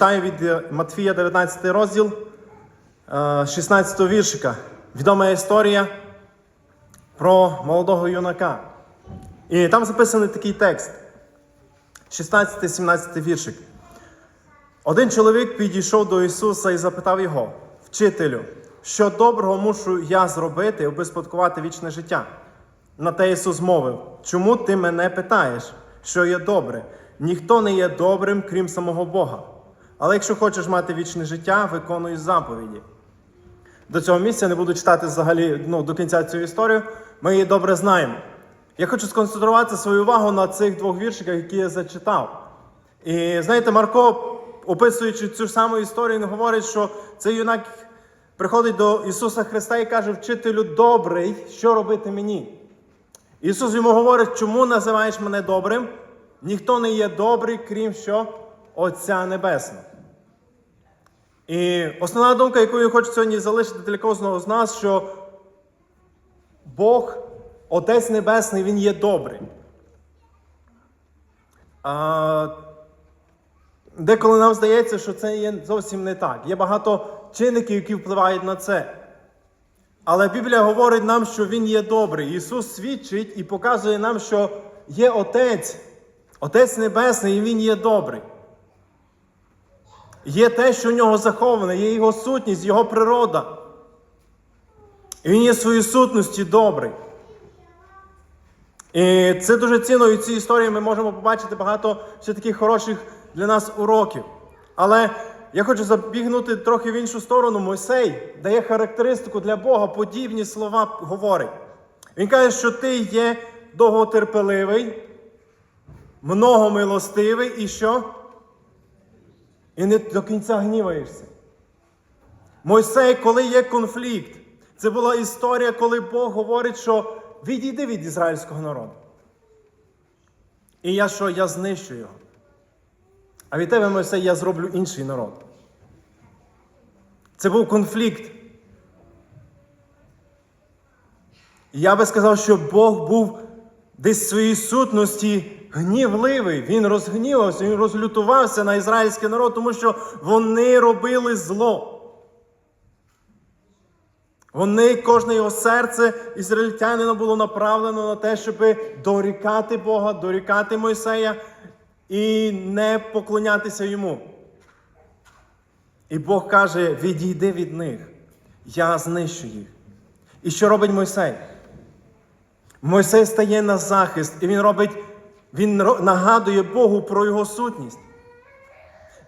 читаю від е, Матфія 19 розділ, е, 16 віршика. Відома історія про молодого юнака. І там записаний такий текст. 16-17 віршик. Один чоловік підійшов до Ісуса і запитав його: Вчителю, що доброго мушу я зробити, аби спадкувати вічне життя? На те Ісус мовив: Чому ти мене питаєш, що є добре? Ніхто не є добрим, крім самого Бога. Але якщо хочеш мати вічне життя, виконуй заповіді. До цього місця не буду читати взагалі ну, до кінця цю історію. Ми її добре знаємо. Я хочу сконцентрувати свою увагу на цих двох віршиках, які я зачитав. І знаєте, Марко, описуючи цю ж саму історію, він говорить, що цей юнак приходить до Ісуса Христа і каже: Вчителю добрий, що робити мені? Ісус йому говорить, чому називаєш мене добрим? Ніхто не є добрий, крім що Отця Небесного. І основна думка, яку я хочу сьогодні залишити для кожного з нас, що Бог, Отець Небесний, Він є добрий. А, деколи нам здається, що це є зовсім не так. Є багато чинників, які впливають на це. Але Біблія говорить нам, що Він є добрий. Ісус свідчить і показує нам, що є Отець, Отець Небесний, і Він є добрий. Є те, що в нього заховане, є Його сутність, Його природа. І Він є своїй сутності добрий. І це дуже цінно, і в цій історії ми можемо побачити багато ще таких хороших для нас уроків. Але я хочу забігнути трохи в іншу сторону. Мойсей дає характеристику для Бога, подібні слова говорить. Він каже, що ти є довготерпеливий, многомилостивий і що? І не до кінця гніваєшся. Мойсей, коли є конфлікт, це була історія, коли Бог говорить, що відійди від ізраїльського народу. І я що? Я знищу його. А від тебе, Мойсей, я зроблю інший народ. Це був конфлікт. Я би сказав, що Бог був десь в своїй сутності гнівливий. Він розгнівався, він розлютувався на ізраїльський народ, тому що вони робили зло. Вони, кожне його серце ізраїльтянина було направлено на те, щоб дорікати Бога, дорікати Мойсея і не поклонятися йому. І Бог каже: відійди від них, я знищу їх. І що робить Мойсей? Мойсей стає на захист, і він робить, він нагадує Богу про його сутність.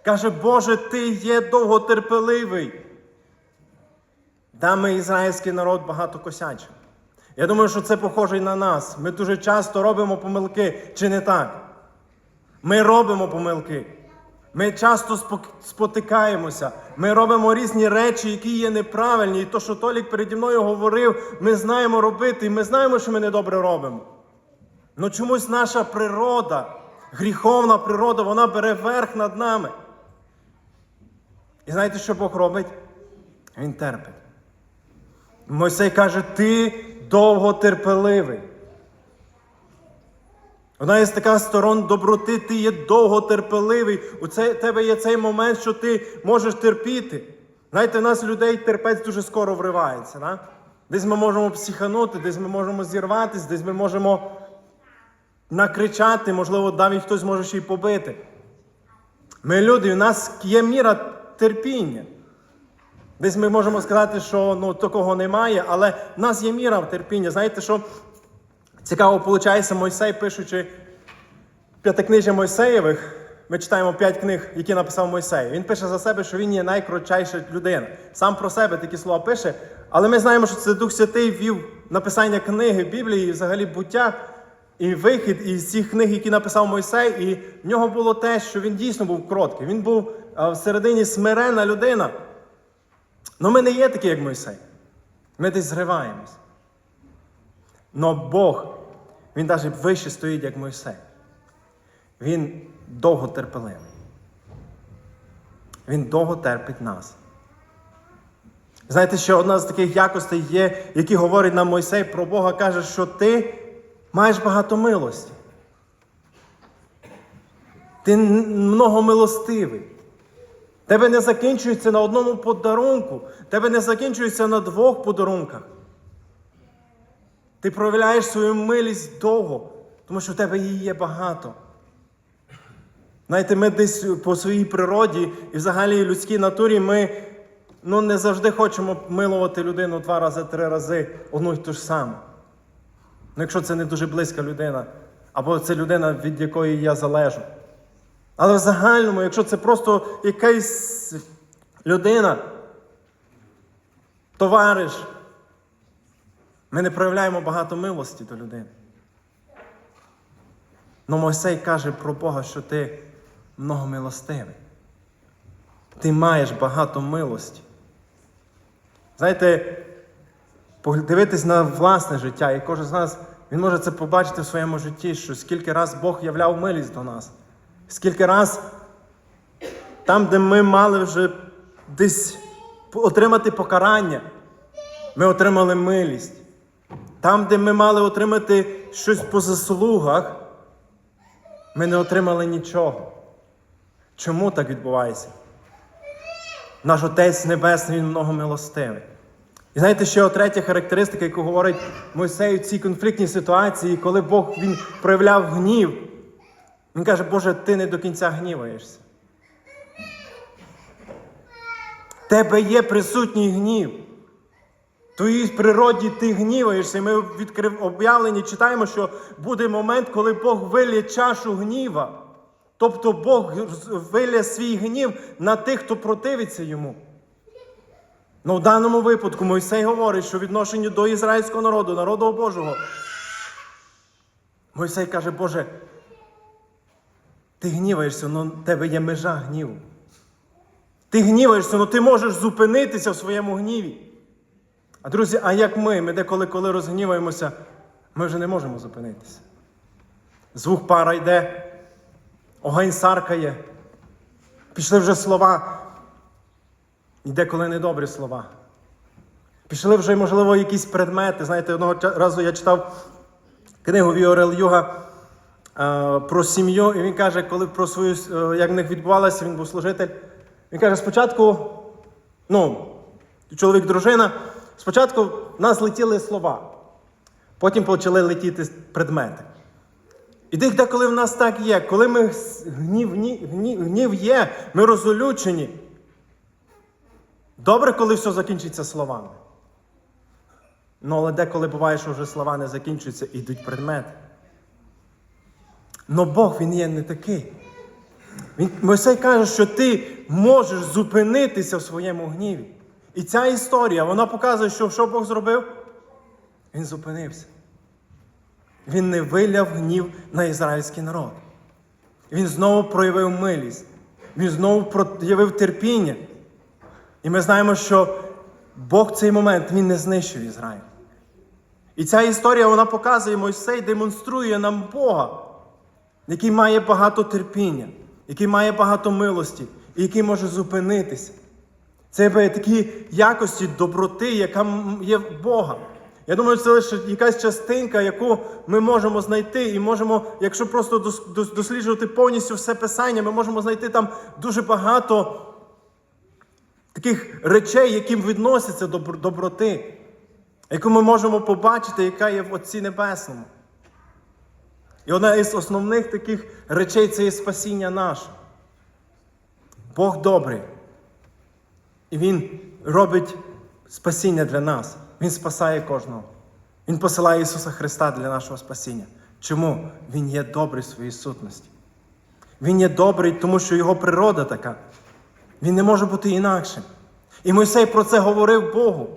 Каже, Боже, ти є довготерпеливий. Да, ми ізраїльський народ багато косячив. Я думаю, що це похоже на нас. Ми дуже часто робимо помилки, чи не так? Ми робимо помилки. Ми часто спотикаємося. Ми робимо різні речі, які є неправильні. І то, що Толік переді мною говорив, ми знаємо робити, і ми знаємо, що ми недобре робимо. Ну чомусь наша природа, гріховна природа, вона бере верх над нами. І знаєте, що Бог робить? Він терпить. Мойсей каже, ти довготерпеливий. Вона є така сторон доброти, ти є довготерпеливий. У це- тебе є цей момент, що ти можеш терпіти. Знаєте, у нас людей терпець дуже скоро вривається. Да? Десь ми можемо психанути, десь ми можемо зірватися, десь ми можемо накричати, можливо, навіть хтось може ще й побити. Ми люди, у нас є міра терпіння. Десь ми можемо сказати, що ну, такого немає, але в нас є міра терпіння. Знаєте, що цікаво виходить, Мойсей, пишучи п'ятикнижжя Мойсеєвих, ми читаємо п'ять книг, які написав Мойсей. Він пише за себе, що він є найкрутчайша людина. Сам про себе такі слова пише. Але ми знаємо, що це Дух Святий вів написання книги Біблії, і взагалі буття і вихід із цих книг, які написав Мойсей. І в нього було те, що він дійсно був кроткий. Він був всередині смирена людина. Ну ми не є такі, як Мойсей. Ми десь зриваємось. Но Бог, Він навіть вище стоїть, як Мойсей. Він довго терпеливий. Він довго терпить нас. Знаєте, що одна з таких якостей є, які говорить нам Мойсей про Бога, каже, що ти маєш багато милості. Ти многомилостивий. Тебе не закінчується на одному подарунку, тебе не закінчується на двох подарунках. Ти проявляєш свою милість довго, тому що в тебе її є багато. Знаєте, ми десь по своїй природі і взагалі людській натурі ми ну, не завжди хочемо милувати людину два рази, три рази одну й ту ж саму. Ну, якщо це не дуже близька людина, або це людина, від якої я залежу. Але в загальному, якщо це просто якась людина, товариш, ми не проявляємо багато милості до людини. Но Мойсей каже про Бога, що ти многомилостивий. Ти маєш багато милості. Знаєте, подивитись на власне життя, і кожен з нас він може це побачити в своєму житті, що скільки раз Бог являв милість до нас, скільки раз там, де ми мали вже десь отримати покарання, ми отримали милість. Там, де ми мали отримати щось по заслугах, ми не отримали нічого. Чому так відбувається? Наш Отець Небесний, Він многомилостивий. І знаєте, ще третя характеристика, яку говорить Мойсей у цій конфліктній ситуації, коли Бог він проявляв гнів, він каже, Боже, ти не до кінця гніваєшся. Тебе є присутній гнів. Твоїй природі ти гніваєшся. Ми відкрив об'явленні читаємо, що буде момент, коли Бог вилє чашу гніва. Тобто Бог вилє свій гнів на тих, хто противиться йому. Ну, в даному випадку Мойсей говорить, що в відношенні до ізраїльського народу, народу Божого, Мойсей каже, Боже, ти гніваєшся, але в тебе є межа гніву. Ти гніваєшся, але ти можеш зупинитися в своєму гніві. А друзі, а як ми? Ми деколи, коли розгніваємося, ми вже не можемо зупинитися. Звук пара йде, огонь саркає. Пішли вже слова. І деколи недобрі слова. Пішли вже, можливо, якісь предмети. Знаєте, одного разу я читав книгу Віорел Юга е, про сім'ю, і він каже, коли про свою, е, як в них відбувалося, він був служитель. Він каже, спочатку, ну, чоловік, дружина, спочатку в нас летіли слова, потім почали летіти предмети. І десь деколи в нас так є, коли ми гнів, гнів, гнів, є, ми розолючені. Добре, коли все закінчиться словами. Ну, але деколи буває, що вже слова не закінчуються йдуть предмети. Но Бог він є не такий. Він, Мойсей каже, що ти можеш зупинитися в своєму гніві. І ця історія, вона показує, що що Бог зробив? Він зупинився. Він не виляв гнів на ізраїльський народ. Він знову проявив милість. Він знову проявив терпіння. І ми знаємо, що Бог в цей момент він не знищив Ізраїль. І ця історія вона показує Мойсей, демонструє нам Бога, який має багато терпіння, який має багато милості і який може зупинитися. Це такі якості доброти, яка є в Бога. Я думаю, це лише якась частинка, яку ми можемо знайти, і можемо, якщо просто дос- дос- досліджувати повністю все писання, ми можемо знайти там дуже багато таких речей, яким відносяться до доброти, яку ми можемо побачити, яка є в Отці Небесному. І одна із основних таких речей це є спасіння наше. Бог добрий. І Він робить спасіння для нас. Він спасає кожного. Він посилає Ісуса Христа для нашого спасіння. Чому? Він є добрий в своїй сутності. Він є добрий, тому що його природа така. Він не може бути інакшим. І Мойсей про це говорив Богу.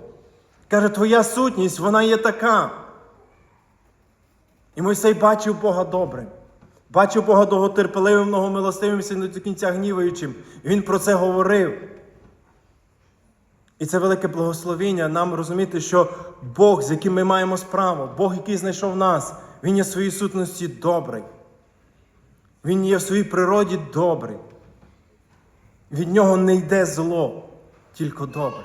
Каже, твоя сутність, вона є така. І Мойсей бачив Бога добрим. Бачив Бога довготерпеливим, многомилостивим, і до кінця гніваючим. І він про це говорив. І це велике благословіння нам розуміти, що Бог, з яким ми маємо справу, Бог, який знайшов нас, Він є в своїй сутності добрий. Він є в своїй природі добрий. Від нього не йде зло, тільки добре.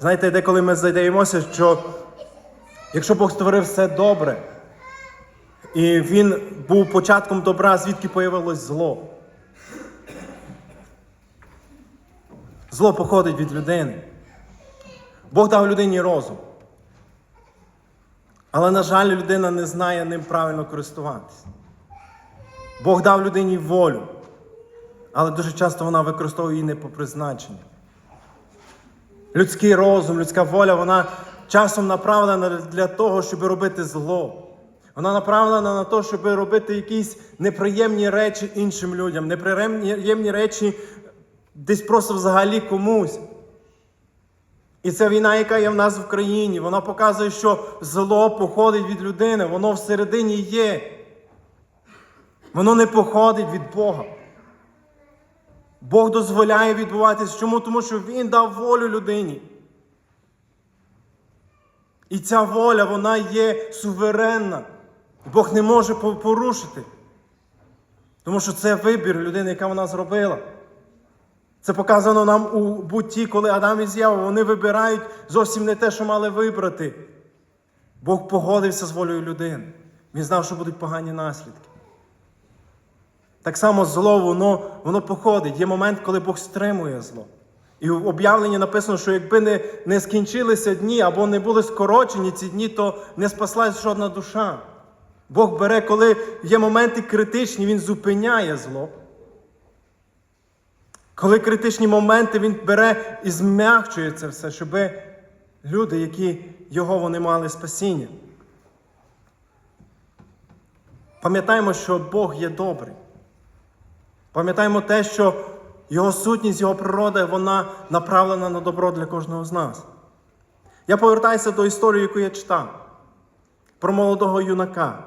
Знаєте, деколи ми здаємося, що якщо Бог створив все добре, і Він був початком добра, звідки появилось зло. Зло походить від людини. Бог дав людині розум. Але, на жаль, людина не знає ним правильно користуватися. Бог дав людині волю, але дуже часто вона використовує її не по призначенню. Людський розум, людська воля, вона часом направлена для того, щоб робити зло. Вона направлена на те, щоб робити якісь неприємні речі іншим людям, неприємні речі десь просто взагалі комусь. І ця війна, яка є в нас в країні, вона показує, що зло походить від людини, воно всередині є. Воно не походить від Бога. Бог дозволяє відбуватись. Чому? Тому що Він дав волю людині. І ця воля, вона є суверенна. Бог не може порушити. Тому що це вибір людини, яка вона зробила. Це показано нам у бутті, коли Адам і Єва, вони вибирають зовсім не те, що мали вибрати. Бог погодився з волею людини. Він знав, що будуть погані наслідки. Так само зло, воно воно походить. Є момент, коли Бог стримує зло. І в об'явленні написано, що якби не, не скінчилися дні або не були скорочені ці дні, то не спаслась жодна душа. Бог бере, коли є моменти критичні, Він зупиняє зло. Коли критичні моменти Він бере і змягчує це все, щоб люди, які його вони мали спасіння. Пам'ятаємо, що Бог є добрий. Пам'ятаємо те, що Його сутність, Його природа, вона направлена на добро для кожного з нас. Я повертаюся до історії, яку я читав, про молодого юнака.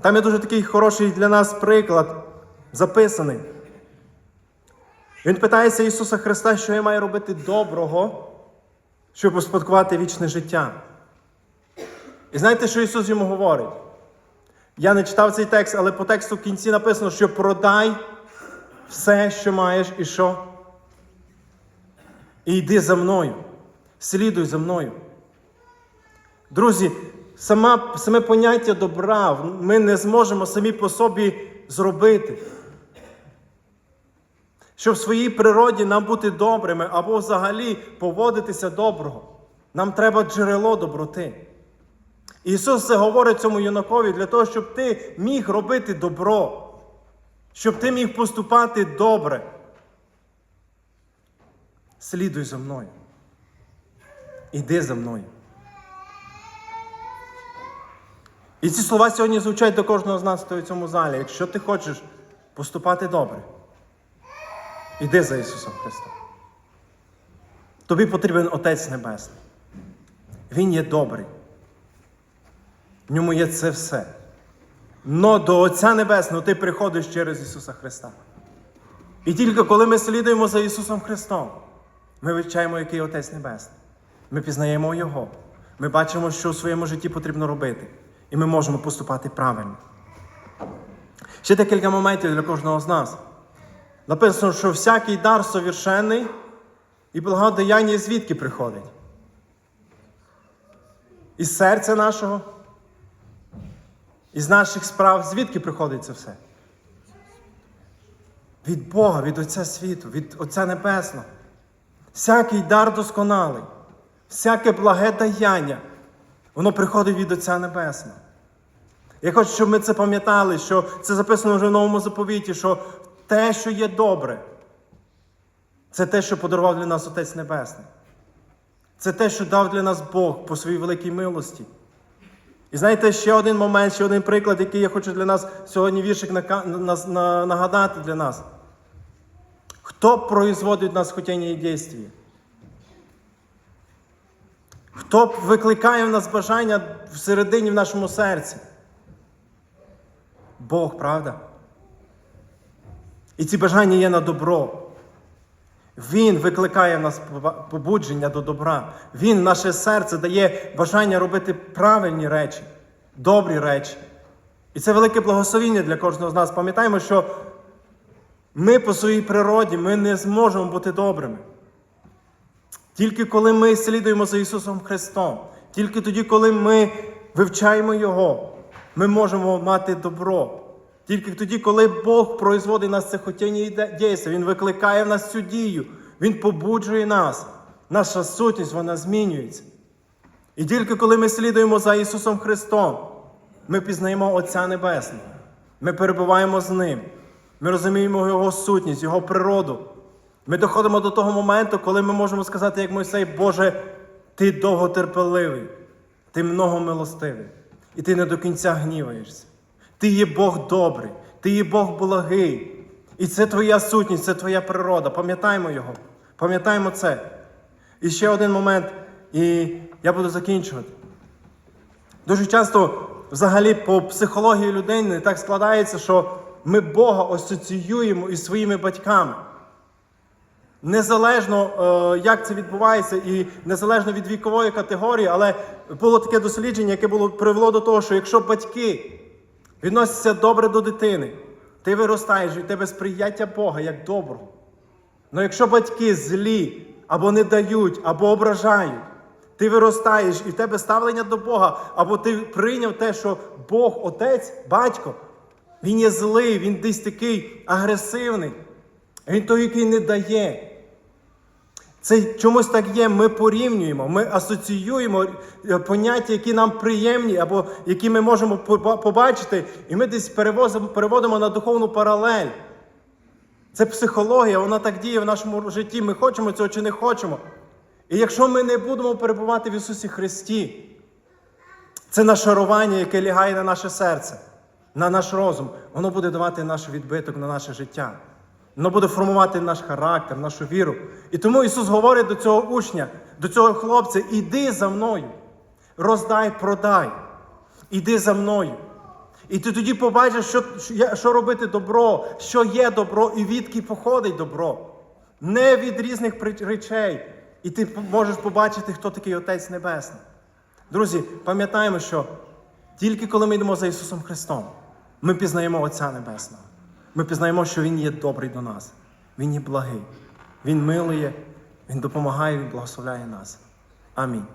Там є дуже такий хороший для нас приклад записаний. Він питається Ісуса Христа, що я маю робити доброго, щоб успадкувати вічне життя. І знаєте, що Ісус йому говорить? Я не читав цей текст, але по тексту в кінці написано, що продай все, що маєш, і що? І йди за мною. Слідуй за мною. Друзі, сама, саме поняття добра ми не зможемо самі по собі зробити. Щоб в своїй природі нам бути добрими або взагалі поводитися доброго, нам треба джерело доброти. Ісус це говорить цьому юнакові для того, щоб ти міг робити добро, щоб ти міг поступати добре. Слідуй за мною. Іди за мною. І ці слова сьогодні звучать до кожного з нас хто в цьому залі. Якщо ти хочеш поступати добре, іди за Ісусом Христом. Тобі потрібен Отець Небесний. Він є добрий. В ньому є це все. Но до Отця Небесного ти приходиш через Ісуса Христа. І тільки коли ми слідуємо за Ісусом Христом, ми вивчаємо, який Отець Небесний. Ми пізнаємо Його. Ми бачимо, що у своєму житті потрібно робити. І ми можемо поступати правильно. Ще декілька моментів для кожного з нас. Написано, що всякий дар совершенний і благодеяння звідки приходить? Із серця нашого, із наших справ, звідки приходить це все? Від Бога, від Отця світу, від Отця Небесного. Всякий дар досконалий, всяке благе даяння, воно приходить від Отця Небесного. Я хочу, щоб ми це пам'ятали, що це записано вже в новому заповіті, що те, що є добре, це те, що подарував для нас Отець Небесний. Це те, що дав для нас Бог по своїй великій милості. І знаєте, ще один момент, ще один приклад, який я хочу для нас сьогодні віршик нагадати для нас. Хто производить в нас хотіння і дійстві? Хто викликає в нас бажання всередині в нашому серці? Бог, правда? І ці бажання є на добро. Він викликає нас побудження до добра. Він наше серце дає бажання робити правильні речі, добрі речі. І це велике благословіння для кожного з нас. Пам'ятаємо, що ми по своїй природі ми не зможемо бути добрими. Тільки коли ми слідуємо за Ісусом Христом, тільки тоді, коли ми вивчаємо Його, ми можемо мати добро. Тільки тоді, коли Бог производить нас це хотіння і дійство, Він викликає в нас цю дію, Він побуджує нас. Наша сутність вона змінюється. І тільки коли ми слідуємо за Ісусом Христом, ми пізнаємо Отця Небесного. Ми перебуваємо з Ним. Ми розуміємо Його сутність, Його природу. Ми доходимо до того моменту, коли ми можемо сказати, як Мойсей, Боже, ти довготерпеливий, ти многомилостивий, і ти не до кінця гніваєшся. Ти є Бог добрий, ти є Бог благий. І це твоя сутність, це твоя природа. Пам'ятаємо його. Пам'ятаємо це. І ще один момент, і я буду закінчувати. Дуже часто, взагалі, по психології людини так складається, що ми Бога асоціюємо із своїми батьками. Незалежно, е, як це відбувається, і незалежно від вікової категорії, але було таке дослідження, яке було привело до того, що якщо батьки відносяться добре до дитини, ти виростаєш і тебе сприяття Бога як доброго. Але якщо батьки злі або не дають, або ображають, ти виростаєш і в тебе ставлення до Бога, або ти прийняв те, що Бог, Отець, батько, він є злий, він десь такий агресивний, він той, який не дає. Це чомусь так є, ми порівнюємо, ми асоціюємо е, поняття, які нам приємні, або які ми можемо побачити, і ми десь переводимо на духовну паралель. Це психологія, вона так діє в нашому житті. Ми хочемо цього чи не хочемо. І якщо ми не будемо перебувати в Ісусі Христі, це нашарування, яке лягає на наше серце, на наш розум, воно буде давати наш відбиток на наше життя. Воно буде формувати наш характер, нашу віру. І тому Ісус говорить до цього учня, до цього хлопця: іди за мною, роздай, продай, іди за мною. І ти тоді побачиш, що, що робити добро, що є добро і відки походить добро. Не від різних речей. І ти можеш побачити, хто такий Отець Небесний. Друзі, пам'ятаємо, що тільки коли ми йдемо за Ісусом Христом, ми пізнаємо Отця Небесного. Ми пізнаємо, що Він є добрий до нас. Він є благий. Він милує, Він допомагає, Він благословляє нас. Амінь.